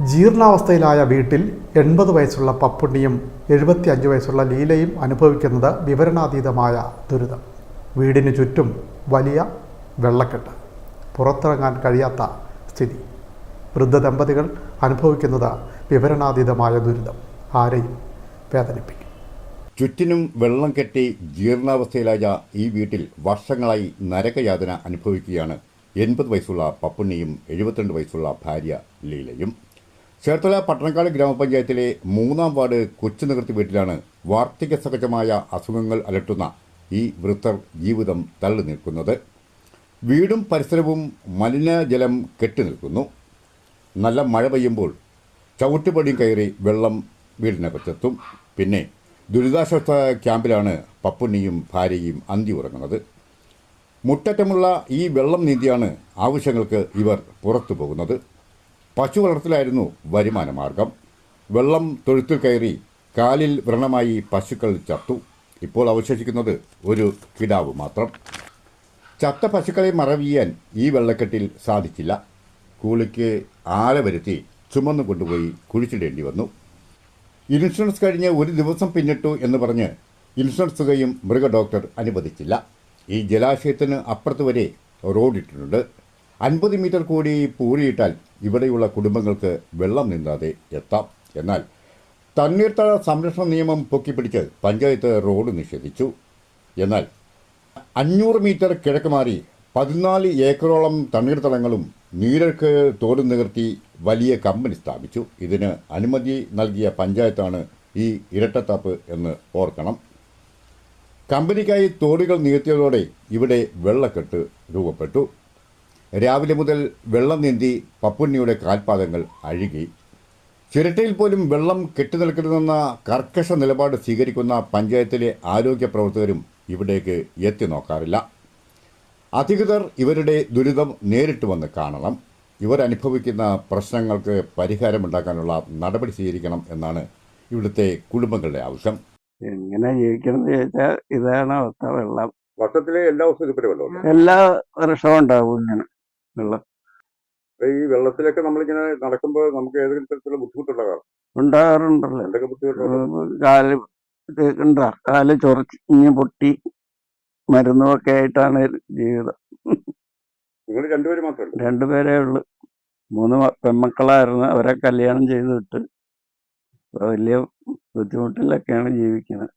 ജീർണാവസ്ഥയിലായ വീട്ടിൽ എൺപത് വയസ്സുള്ള പപ്പുണ്ണിയും എഴുപത്തി അഞ്ച് വയസ്സുള്ള ലീലയും അനുഭവിക്കുന്നത് വിവരണാതീതമായ ദുരിതം. വീടിന് ചുറ്റും വലിയ വെള്ളക്കെട്ട്. പുറത്തിറങ്ങാൻ കഴിയാത്ത സ്ഥിതി. വൃദ്ധ ദമ്പതികൾ അനുഭവിക്കുന്നത് വിവരണാതീതമായ ദുരിതം. ആരെയും വേദനിപ്പിക്കും. ചുറ്റിനും വെള്ളം കെട്ടി ജീർണാവസ്ഥയിലായ ഈ വീട്ടിൽ വർഷങ്ങളായി നരകയാതന അനുഭവിക്കുകയാണ് എൺപത് വയസ്സുള്ള പപ്പുണ്ണിയും എഴുപത്തിരണ്ട് വയസ്സുള്ള ഭാര്യ ലീലയും. ചേർത്തല പട്ടണക്കാട് ഗ്രാമപഞ്ചായത്തിലെ മൂന്നാം വാർഡ് കൊച്ചു നികർത്തി വീട്ടിലാണ് വാർദ്ധക്യ സഹജമായ അസുഖങ്ങൾ അലട്ടുന്ന ഈ വൃത്തർ ജീവിതം തള്ളി നിൽക്കുന്നത്. വീടും പരിസരവും മലിനജലം കെട്ടി നിൽക്കുന്നു. നല്ല മഴ പെയ്യുമ്പോൾ ചവിട്ടുപടിയും കയറി വെള്ളം വീടിനകത്തെത്തും. പിന്നെ ദുരിതാശ്വാസ ക്യാമ്പിലാണ് പപ്പുണ്ണിയും ഭാര്യയും അന്തി ഉറങ്ങുന്നത്. മുട്ടറ്റമുള്ള ഈ വെള്ളം നീന്തിയാണ് ആവശ്യങ്ങൾക്ക് ഇവർ പുറത്തു പോകുന്നത്. പശു വളർത്തലായിരുന്നു വരുമാന മാർഗം വെള്ളം തൊഴുത്തിൽ കയറി കാലിൽ വ്രണമായി പശുക്കൾ ചത്തു. ഇപ്പോൾ അവശേഷിക്കുന്നത് ഒരു കിടാവ് മാത്രം. ചത്ത പശുക്കളെ മറവിയാൻ ഈ വെള്ളക്കെട്ടിൽ സാധിച്ചില്ല. കൂളിക്ക് ആല വരുത്തി ചുമന്നു കൊണ്ടുപോയി കുഴിച്ചിടേണ്ടി വന്നു. ഇൻഷുറൻസ് കഴിഞ്ഞ് ഒരു ദിവസം പിന്നിട്ടു എന്ന് പറഞ്ഞ് ഇൻഷുറൻസ് തുകയും മൃഗ ഡോക്ടർ അനുവദിച്ചില്ല. ഈ ജലാശയത്തിന് അപ്പുറത്ത് വരെ റോഡിട്ടിട്ടുണ്ട്. അൻപത് മീറ്റർ കൂടി പൂരിയിട്ടാൽ ഇവിടെയുള്ള കുടുംബങ്ങൾക്ക് വെള്ളം നീന്താതെ എത്താം. എന്നാൽ തണ്ണീർത്തട സംരക്ഷണ നിയമം പൊക്കിപ്പിടിച്ച് പഞ്ചായത്ത് റോഡ് നിഷേധിച്ചു. എന്നാൽ അഞ്ഞൂറ് മീറ്റർ കിഴക്ക് മാറി പതിനാല് ഏക്കറോളം തണ്ണീർത്തടങ്ങളും നീരൊഴുക്ക് തോട് നികർത്തി വലിയ കമ്പനി സ്ഥാപിച്ചു. ഇതിന് അനുമതി നൽകിയ പഞ്ചായത്താണ് ഈ ഇരട്ടത്താപ്പ് എന്ന് ഓർക്കണം. കമ്പനിക്കായി തോടുകൾ നികത്തിയതോടെ ഇവിടെ വെള്ളക്കെട്ട് രൂപപ്പെട്ടു. രാവിലെ മുതൽ വെള്ളം നീന്തി പപ്പുണ്ണിയുടെ കാൽപാദങ്ങൾ അഴുകി. ചിരട്ടയിൽ പോലും വെള്ളം കെട്ടിനിൽക്കരുതെന്ന കർക്കശ നിലപാട് സ്വീകരിക്കുന്ന പഞ്ചായത്തിലെ ആരോഗ്യ പ്രവർത്തകരും ഇവിടേക്ക് എത്തി നോക്കാറില്ല. അധികൃതർ ഇവരുടെ ദുരിതം നേരിട്ട് വന്ന് കാണണം. ഇവരനുഭവിക്കുന്ന പ്രശ്നങ്ങൾക്ക് പരിഹാരമുണ്ടാക്കാനുള്ള നടപടി സ്വീകരിക്കണം എന്നാണ് ഇവിടുത്തെ കുടുംബങ്ങളുടെ ആവശ്യം. എങ്ങനെ ജീവിക്കണം എന്ന് ചോദിച്ചാൽ ഇതാണ് അവസ്ഥ വെള്ളം. വർഷത്തിലെ എല്ലാ ദിവസവും എല്ലാ വർഷവും ഉണ്ടാവും ഇങ്ങനെ. വെള്ളം. ഈ വെള്ളത്തിലൊക്കെ നമ്മളിങ്ങനെ നടക്കുമ്പോൾ നമുക്ക് ഏതെങ്കിലും തരത്തിലുള്ള ബുദ്ധിമുട്ടുണ്ടാകാം ഉണ്ടാകാറുണ്ടല്ലോ. എന്തൊക്കെ ബുദ്ധിമുട്ടുണ്ട് കാൽ ഉണ്ടാ കാൽ ചൊറിഞ്ഞ് പൊട്ടി മരുന്നൊക്കെ ആയിട്ടാണ് ജീവിതം. നിങ്ങൾ രണ്ടുപേരും മാത്രമല്ല? രണ്ടുപേരേ ഉള്ളു. മൂന്ന് പെൺമക്കളായിരുന്നു. അവരെ കല്യാണം ചെയ്ത് വിട്ട്. വലിയ ബുദ്ധിമുട്ടിലൊക്കെയാണ് ജീവിക്കുന്നത്.